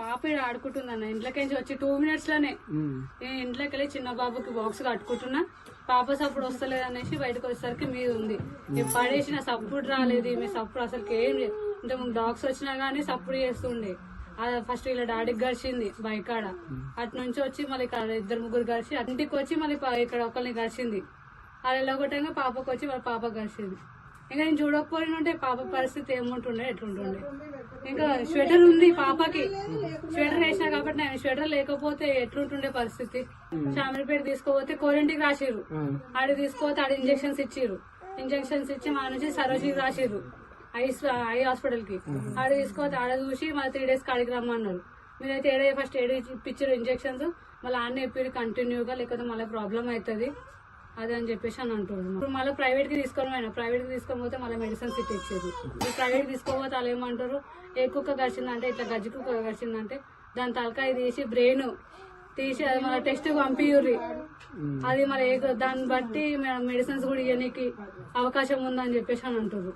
పాప ఈడ ఆడుకుంటుందన్న. ఇంట్లోకి వచ్చి టూ మినిట్స్లోనే. నేను ఇంట్లోకి వెళ్ళి చిన్న బాబుకి బాక్స్ కట్టుకుంటున్నా. పాప సప్పుడు వస్తలేదు అనేసి బయటకు వచ్చేసరికి మీద ఉంది. నేను పడేసిన సప్పుడు రాలేదు మీ సప్పుడు అసలు ఏం లేదు. అంటే ముందు డాగ్స్ వచ్చినా గానీ సప్పుడు చేస్తుండే. అది ఫస్ట్ ఇలా డాడీకి గడిచింది బైక్ కాడ అటు నుంచి వచ్చి మళ్ళీ ఇక్కడ ఇద్దరు ముగ్గురు గడిచి ఇంటికి వచ్చి మళ్ళీ ఇక్కడ ఒకరిని గడిచింది అది వెళ్ళగొట్టంగా పాపకు వచ్చి వాళ్ళ పాప గడిచింది ఇంకా నేను చూడకపోయినంటే పాప పరిస్థితి ఏముంటుండే ఎట్లుంటుండే. ఇంకా స్వెటర్ ఉంది పాపకి. స్వెటర్ వేసినా కాబట్టి నేను స్వెటర్ లేకపోతే ఎట్లుంటుండే పరిస్థితి. చామరిపేట తీసుకోపోతే కోరింటికి రాసిర్రు. ఆ. ఆడ తీసుకోపోతే ఆడ ఇంజెక్షన్స్ ఇచ్చిర్రు. ఇంజెక్షన్స్ ఇచ్చి మా నుంచి సరోజికి రాసిర్రు ఐ ఐ హాస్పిటల్కి ఆడ తీసుకోపోతే ఆడ చూసి మళ్ళీ త్రీ డేస్ కాడికి రమ్మన్నారు. మీరైతే ఏడే ఫస్ట్ ఏడు ఇప్పించారు ఇంజెక్షన్స్? మళ్ళీ ఆడనే ఇప్పిరు కంటిన్యూగా లేకపోతే మళ్ళీ ప్రాబ్లం అవుతుంది. అది అని చెప్పేసి అని అంటున్నారు ఇప్పుడు మళ్ళీ ప్రైవేట్కి తీసుకొని పోయినా ప్రైవేట్కి తీసుకొని పోతే మళ్ళీ మెడిసిన్స్ ఇట్ ఇచ్చేది. ప్రైవేట్ తీసుకోపోతే వాళ్ళు ఏమంటారు? ఏ కుక్క గడిచిందంటే ఇట్లా గజ్జి కుక్క గడిచిందంటే దాని తలకాయ తీసి బ్రెయిన్ తీసి అది మళ్ళీ టెస్ట్ పంపియుర్రి అది మరి ఏ- దాన్ని బట్టి మెడిసిన్స్ కూడా ఇవ్వడానికి అవకాశం ఉందని చెప్పేసి అని అంటారు